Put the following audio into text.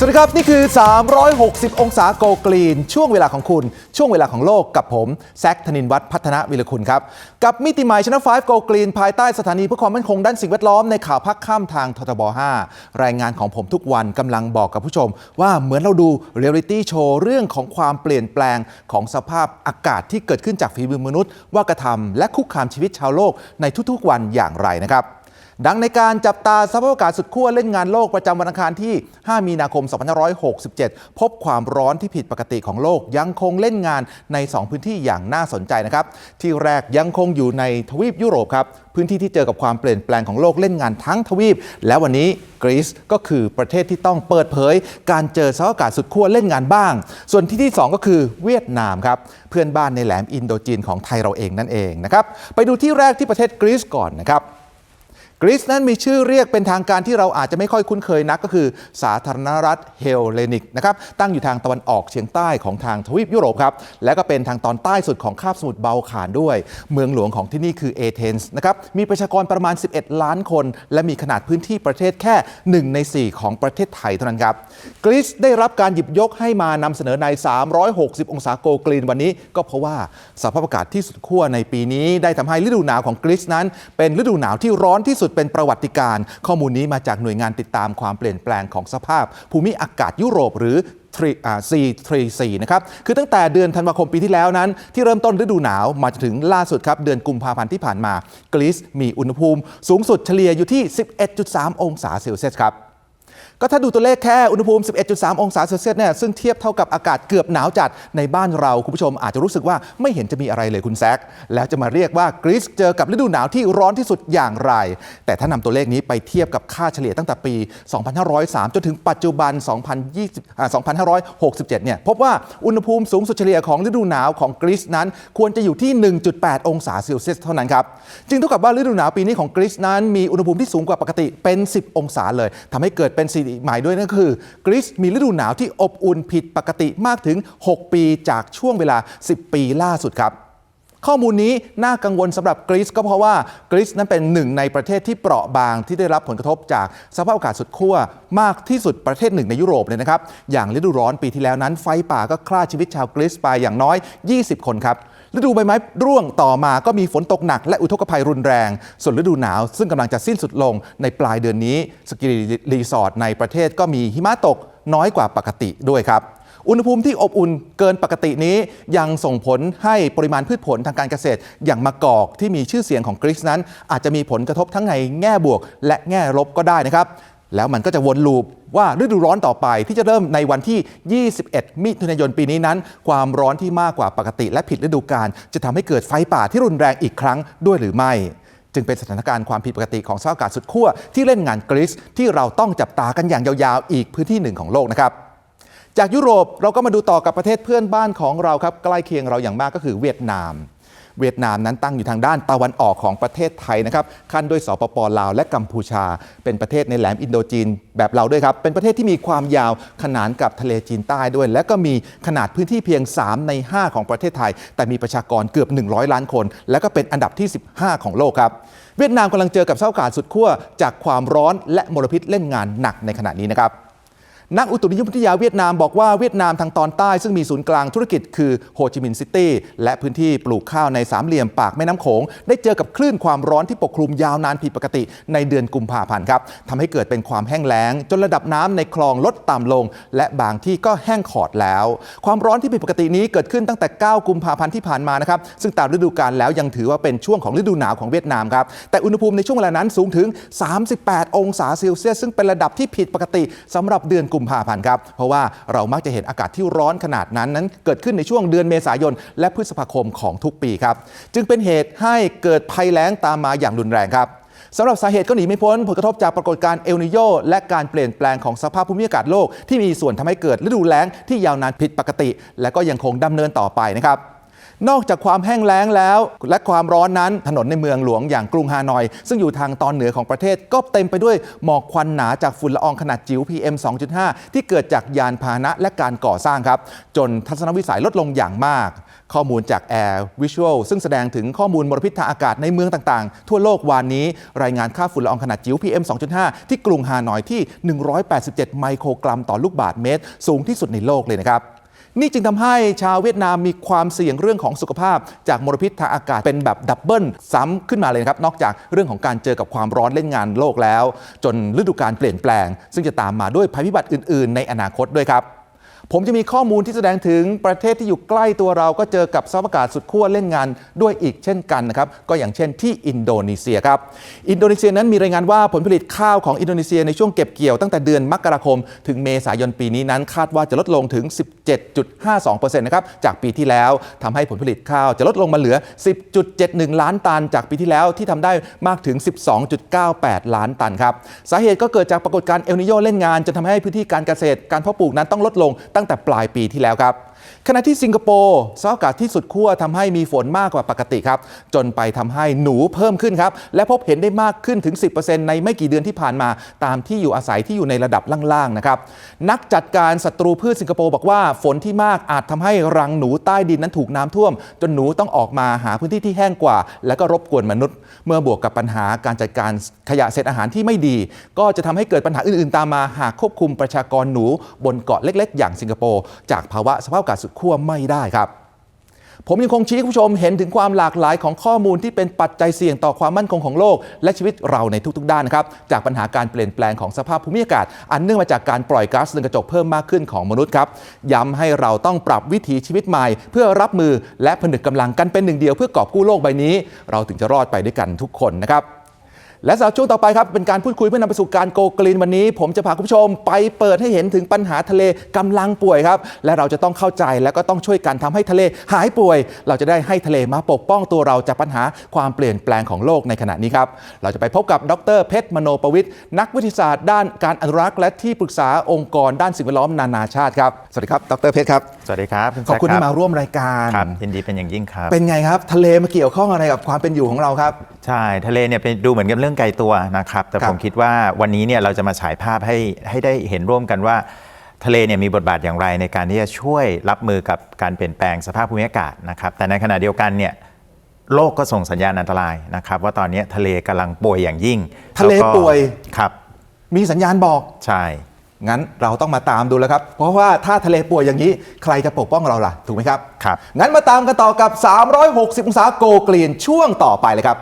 สวัสดีครับ นี่คือ 360 องศาโกกรีน ช่วงเวลาของคุณ ช่วงเวลาของโลกกับผมแซคธนินวัฒน์พัฒนวิรคุณครับ กับมิติใหม่ชนะ5โกกรีน ภายใต้สถานีเพื่อความมั่นคงด้านสิ่งแวดล้อมในข่าวพักข้ามทางททบ 5 รายงานของผมทุกวันกำลังบอกกับผู้ชม ว่าเหมือนเราดูเรียลิตี้โชว์เรื่องของความเปลี่ยนแปลงของสภาพอากาศที่เกิดขึ้นจากฝีมือมนุษย์ ว่ากระทำและคุกคามชีวิตชาวโลกในทุกๆวันอย่างไรนะครับ ดังในการจับตาสภาพอากาศสุดขั้วเล่นงานโลกประจำวันอังคารที่ 5 มีนาคม 2567 พบความร้อนที่ผิดปกติของโลกยังคงเล่นงานใน 2 พื้นที่อย่างน่าสนใจนะครับ ที่แรกยังคงอยู่ในทวีปยุโรปครับ พื้นที่ที่เจอกับความเปลี่ยนแปลงของโลกเล่นงานทั้งทวีป และวันนี้กรีซก็คือประเทศที่ต้องเปิดเผย การเจอสภาพอากาศสุดขั้วเล่นงานบ้าง ส่วนที่ที่ 2 ก็คือเวียดนามครับเพื่อนบ้านในแหลมอินโดจีนของไทยเราเองนั่นเองนะครับไปดูที่แรกที่ประเทศกรีซก่อนนะครับ กรีซนั้นมีชื่อเรียกเป็นทางการที่เราอาจจะไม่ค่อยคุ้นเคยนักก็คือ สาธารณรัฐเฮลเลนิกนะครับตั้งอยู่ทางตะวันออกเฉียงใต้ของทางทวีปยุโรปครับและก็เป็นทางตอนใต้สุดของคาบสมุทรเบาขานด้วย เมืองหลวงของที่นี่คือเอเธนส์นะครับมีประชากรประมาณ 11 ล้านคน และมีขนาดพื้นที่ประเทศแค่ 1 ใน 4 ของประเทศไทยเท่านั้นครับกรีซได้รับการหยิบยกให้มานำเสนอใน 360 องศาโกกรีนวันนี้ ก็เพราะว่าสภาพอากาศที่สุดขั้วในปีนี้ ได้ทำให้ฤดูหนาวของกรีซนั้น เป็นฤดูหนาวที่ร้อนที่สุดเป็นประวัติการข้อมูลนี้มาจากหน่วยงานติดตามความเปลี่ยนแปลงของสภาพ ภูมิอากาศยุโรปหรือ C34 นะครับ คือตั้งแต่เดือนธันวาคมปีที่แล้วนั้น ที่เริ่มต้นฤดูหนาวมาจนถึงล่าสุดครับ เดือนกุมภาพันธ์ที่ผ่านมา กรีซมีอุณหภูมิ สูงสุดเฉลี่ยอยู่ที่ 11.3 องศาเซลเซียสครับ ก็ถ้าดูตัวเลขแค่อุณหภูมิ 11.3 องศาเซลเซียสเนี่ยซึ่งเทียบเท่ากับอากาศเกือบหนาวจัดในบ้านเราคุณผู้ชมอาจจะรู้สึกว่าไม่เห็นจะมีอะไรเลยคุณแซคแล้วจะมาเรียกว่ากรีซเจอกับฤดูหนาวที่ร้อนที่สุดอย่างไร แต่ถ้านำตัวเลขนี้ไปเทียบกับค่าเฉลี่ยตั้งแต่ปี 2503 จนถึงปัจจุบัน 2020 2567 เนี่ยพบว่าอุณหภูมิสูงสุดเฉลี่ยของฤดูหนาวของกรีซนั้น ควรจะอยู่ที่ 1.8 องศาเซลเซียสเท่านั้นครับจึงเท่ากับว่าฤดูหนาวปีนี้ของกรีซนั้นมีอุณหภูมิที่สูงกว่าปกติเป็น 10 องศาเลยทำให้เกิดเป็นสิริหมายด้วยนั่นก็คือกรีซมีฤดูหนาวที่อบอุ่นผิดปกติมากถึง 6 ปีจากช่วงเวลา 10 ปีล่าสุดครับข้อมูลนี้น่ากังวลสำหรับกรีซก็เพราะว่ากรีซนั้นเป็นหนึ่งในประเทศที่เปราะบางที่ได้รับผลกระทบจากสภาพอากาศสุดขั้วมากที่สุดประเทศหนึ่งในยุโรปเลยนะครับ อย่างฤดูร้อนปีที่แล้วนั้นไฟป่าก็ฆ่าชีวิตชาวกรีซไปอย่างน้อย 20 คนครับ ฤดูใบไม้ร่วงต่อมาก็มีฝนตกหนักและอุทกภัยรุนแรง ส่วนฤดูหนาว ซึ่งกำลังจะสิ้นสุดลงในปลายเดือนนี้ สกีรีสอร์ทในประเทศก็มีหิมะตกน้อยกว่าปกติด้วยครับอุณหภูมิที่อบอุ่นเกินปกตินี้ยังส่งผลให้ปริมาณพืชผลทางการเกษตร อย่างมะกอกที่มีชื่อเสียงของกรีซนั้น อาจจะมีผลกระทบทั้งในแง่บวก และแง่ลบก็ได้นะครับ แล้วมันก็จะวนลูปว่าฤดูร้อนต่อไปที่จะเริ่มในวันที่ 21 มิถุนายนปีนี้นั้น ความร้อนที่มากกว่าปกติและผิดฤดูกาลจะทำให้เกิดไฟป่าที่รุนแรงอีกครั้งด้วยหรือไม่ จึงเป็นสถานการณ์ความผิดปกติของสภาพอากาศสุดขั้วที่เล่นงานกรีซที่เราต้องจับตากันอย่างยาวๆ อีกพื้นที่หนึ่งของโลกนะครับจากยุโรปเราก็มาดูต่อกับประเทศเพื่อนบ้านของเราครับใกล้เคียงเราอย่างมากก็คือเวียดนาม เวียดนามนั้นตั้งอยู่ทางด้านตะวันออกของประเทศไทยนะครับขั้นด้วยสปปลาวและกัมพูชา เป็นประเทศในแหลมอินโดจีนแบบเราด้วยครับ เป็นประเทศที่มีความยาวขนานกับทะเลจีนใต้ด้วย และก็มีขนาดพื้นที่เพียง 3 ใน 5 ของประเทศไทย แต่มีประชากรเกือบ 100 ล้านคน และก็เป็นอันดับที่ 15 ของโลกครับเวียดนามกำลังเจอกับเศร้าอากาศสุดขั้วจากความร้อนและมลพิษเล่นงานหนักในขณะนี้นะครับ นักอุตุนิยมวิทยาเวียดนามบอกว่าเวียดนามทางตอนใต้ซึ่งมีศูนย์กลางธุรกิจคือโฮจิมินห์ซิตี้และพื้นที่ปลูกข้าวในสามเหลี่ยมปากแม่น้ำโขง ได้เจอกับคลื่นความร้อนที่ปกคลุมยาวนานผิดปกติในเดือนกุมภาพันธ์ครับทำให้เกิดเป็นความแห้งแล้ง จนระดับน้ำในคลองลดต่ำลง และบางที่ก็แห้งขอดแล้ว ความร้อนที่ผิดปกตินี้เกิดขึ้นตั้งแต่ 9 กุมภาพันธ์ที่ผ่านมานะครับซึ่งตามฤดูกาลแล้วยังถือว่าเป็นช่วงของฤดูหนาวของเวียดนามครับแต่อุณหภูมิในช่วงเวลานั้นสูงถึง 38 องศาเซลเซียสซึ่งเป็นระดับที่ผิดปกติสำหรับเดือนกุมภาพันธ์ครับ เพราะว่าเรามักจะเห็นอากาศที่ร้อนขนาดนั้นนั้น เกิดขึ้นในช่วงเดือนเมษายน และพฤษภาคมของทุกปีครับ จึงเป็นเหตุให้เกิดภัยแล้งตามมาอย่างรุนแรงครับสำหรับสาเหตุก็หนีไม่พ้นผลกระทบจากปรากฏการณ์เอลนิโยและการเปลี่ยนแปลงของสภาพภูมิอากาศโลก ที่มีส่วนทำให้เกิดฤดูแล้งที่ยาวนานผิดปกติ และก็ยังคงดำเนินต่อไปนะครับ นอกจากความแห้งแล้งแล้ว และความร้อนนั้นถนนในเมืองหลวงอย่างกรุงฮานอย ซึ่งอยู่ทางตอนเหนือของประเทศก็เต็มไปด้วยหมอกควันหนาจากฝุ่นละอองขนาดจิ๋ว PM 2.5 ที่เกิดจากยานพาหนะและการก่อสร้างครับ จนทัศนวิสัยลดลงอย่างมาก ข้อมูลจาก Air Visual ซึ่งแสดงถึงข้อมูลมลพิษทางอากาศในเมืองต่างๆ ทั่วโลกวานนี้ รายงานค่าฝุ่นละอองขนาดจิ๋ว PM 2.5 ที่กรุงฮานอยที่ 187 ไมโครกรัมต่อลูกบาศก์เมตร สูงที่สุดในโลกเลยนะครับ นี่จึงทำให้ชาวเวียดนามมีความเสี่ยงเรื่องของสุขภาพ จากมลพิษทางอากาศเป็นแบบดับเบิลซ้ำขึ้นมาเลยนะครับ นอกจากเรื่องของการเจอกับความร้อนเล่นงานโลกแล้ว จนฤดูกาลเปลี่ยนแปลง ซึ่งจะตามมาด้วยภัยพิบัติอื่น ๆ ในอนาคตด้วยครับ ผมจะมีข้อมูลที่แสดงถึงประเทศที่อยู่ใกล้ตัวเราก็เจอกับสภาพอากาศสุดขั้วเล่นงานด้วยอีกเช่นกันนะครับ ก็อย่างเช่นที่อินโดนีเซียครับ อินโดนีเซียนั้นมีรายงานว่าผลผลิตข้าวของอินโดนีเซียในช่วงเก็บเกี่ยวตั้งแต่เดือนมกราคม ถึงเมษายนปีนี้นั้น คาดว่าจะลดลงถึง 17.52%นะครับ จากปีที่แล้วทำให้ผลผลิตข้าวจะลดลงมาเหลือ 10.71 ล้านตัน จากปีที่แล้วที่ทำได้มากถึง 12.98 ล้านตันครับ สาเหตุก็เกิดจากปรากฏการณ์เอลนิโยเล่นงานจนทำให้พื้นที่การเกษตรการเพาะปลูกนั้นต้องลดลงตั้งแต่ปลายปีที่แล้วครับ ขณะที่สิงคโปร์สภาพอากาศที่สุดขั้วทำให้มีฝนมากกว่าปกติครับ จนไปทำให้หนูเพิ่มขึ้นครับ และพบเห็นได้มากขึ้นถึง 10%ในไม่กี่เดือนที่ผ่านมา ตามที่อยู่อาศัยที่อยู่ในระดับล่างๆนะครับนักจัดการศัตรูพืชสิงคโปร์บอกว่าฝนที่มากอาจทำให้รังหนูใต้ดินนั้นถูกน้ำท่วม จนหนูต้องออกมาหาพื้นที่ที่แห้งกว่า แล้วก็รบกวนมนุษย์ เมื่อบวกกับปัญหาการจัดการขยะเศษอาหารที่ไม่ดี ก็จะทำให้เกิดปัญหาอื่นๆ ตามมาหากควบคุมประชากรหนูบนเกาะเล็ก ๆ อย่างสิงคโปร์จากภาวะสภาพอากาศสุดขั้วไม่ได้ครับ ผมยังคงชี้ให้คุณผู้ชมเห็นถึงความหลากหลายของข้อมูลที่เป็นปัจจัยเสี่ยงต่อความมั่นคงของโลก และชีวิตเราในทุกๆด้านนะครับจากปัญหาการเปลี่ยนแปลงของสภาพภูมิอากาศ อันเนื่องมาจากการปล่อยก๊าซเรือนกระจกเพิ่มมากขึ้นของมนุษย์ครับย้ำให้เราต้องปรับวิถีชีวิตใหม่ เพื่อรับมือและผนึกกำลังกันเป็นหนึ่งเดียวเพื่อกอบกู้โลกใบนี้ เราถึงจะรอดไปด้วยกันทุกคนนะครับ และสำหรับช่วงต่อไปครับ เป็นการพูดคุยเพื่อนำไปสู่การโกกรีนวันนี้ ผมจะพาคุณผู้ชมไปเปิดให้เห็นถึงปัญหาทะเลกำลังป่วยครับ และเราจะต้องเข้าใจและก็ต้องช่วยกันทำให้ทะเลหายป่วย เราจะได้ให้ทะเลมาปกป้องตัวเราจากปัญหาความเปลี่ยนแปลงของโลกในขณะนี้ครับ เราจะไปพบกับดรเพชรมโนประวิทย์นักวิทยาศาสตร์ด้านการอนุรักษ์และที่ปรึกษาองค์กรด้านสิ่งแวดล้อมนานาชาติครับสวัสดีครับดรเพชรครับสวัสดีครับณขอบคุณแซที่รัมาร่วมรายการ ครับยินดีเป็นอย่างยิ่งครับ เป็นไงครับ ทะเลมาเกี่ยวข้องอะไรกับความเป็นอยู่ของเราครับ ใช่ทะเลเนี่ยเป็นดูเหมือนกับเรื่องไกลตัวนะครับ แต่ครับผมคิดว่าวันนี้เนี่ยเราจะมาฉายภาพให้ให้ได้เห็นร่วมกันว่า ทะเลเนี่ยมีบทบาทอย่างไรในการที่จะช่วยรับมือกับการเปลี่ยนแปลงสภาพภูมิอากาศนะครับ แต่ในขณะเดียวกันเนี่ยโลกก็ส่งสัญญาณอันตรายนะครับ ว่าตอนนี้ทะเลกำลังป่วยอย่างยิ่ง ทะเลแก็ป่วยครับ มีสัญญาณบอกใช่งั้นเราต้องมาตามดูแล้วครับ เพราะว่าถ้าทะเลป่วยอย่างนี้ ใครจะปกป้องเราล่ะ ถูกไหมครับ ครับ งั้นมาตามกันต่อกับ 360 องศาโกลกลีนช่วงต่อไปเลยครับ